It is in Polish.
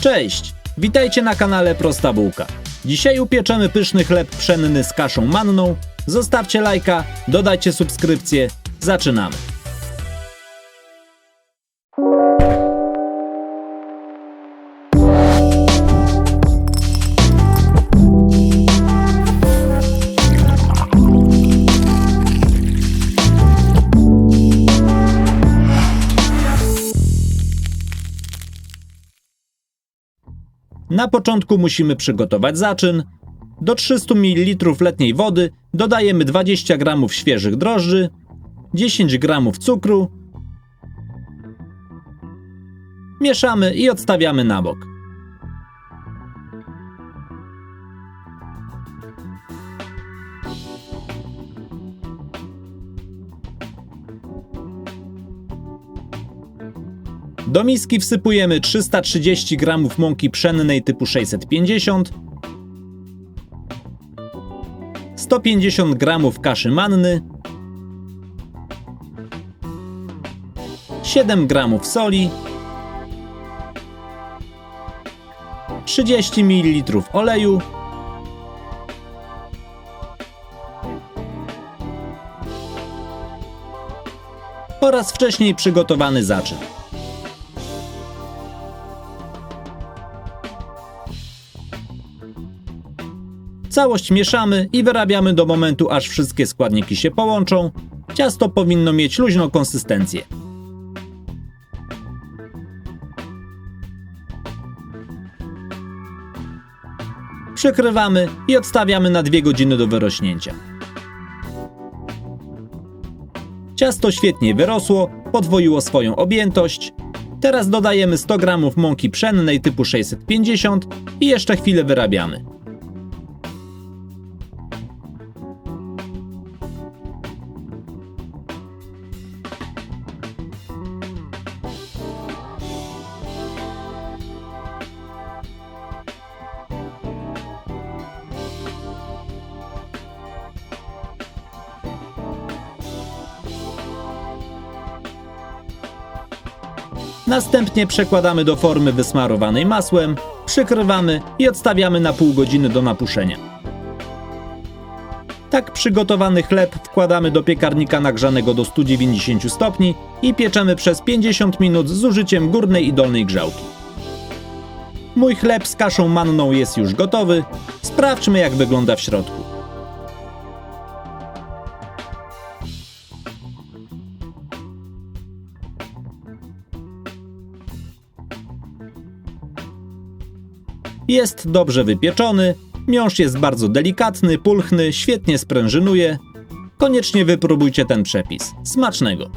Cześć! Witajcie na kanale Prosta Bułka. Dzisiaj upieczemy pyszny chleb pszenny z kaszą manną. Zostawcie lajka, dodajcie subskrypcję. Zaczynamy. Na początku musimy przygotować zaczyn. Do 300 ml letniej wody dodajemy 20 g świeżych drożdży, 10 g cukru. Mieszamy i odstawiamy na bok. Do miski wsypujemy 330 g mąki pszennej typu 650, 150 g kaszy manny, 7 g soli, 30 ml oleju, oraz wcześniej przygotowany zaczyn. Całość mieszamy i wyrabiamy do momentu, aż wszystkie składniki się połączą. Ciasto powinno mieć luźną konsystencję. Przykrywamy i odstawiamy na 2 godziny do wyrośnięcia. Ciasto świetnie wyrosło, podwoiło swoją objętość. Teraz dodajemy 100 g mąki pszennej typu 650 i jeszcze chwilę wyrabiamy. Następnie przekładamy do formy wysmarowanej masłem, przykrywamy i odstawiamy na pół godziny do napuszenia. Tak przygotowany chleb wkładamy do piekarnika nagrzanego do 190 stopni i pieczemy przez 50 minut z użyciem górnej i dolnej grzałki. Mój chleb z kaszą manną jest już gotowy. Sprawdźmy jak wygląda w środku. Jest dobrze wypieczony, miąższ jest bardzo delikatny, pulchny, świetnie sprężynuje. Koniecznie wypróbujcie ten przepis. Smacznego!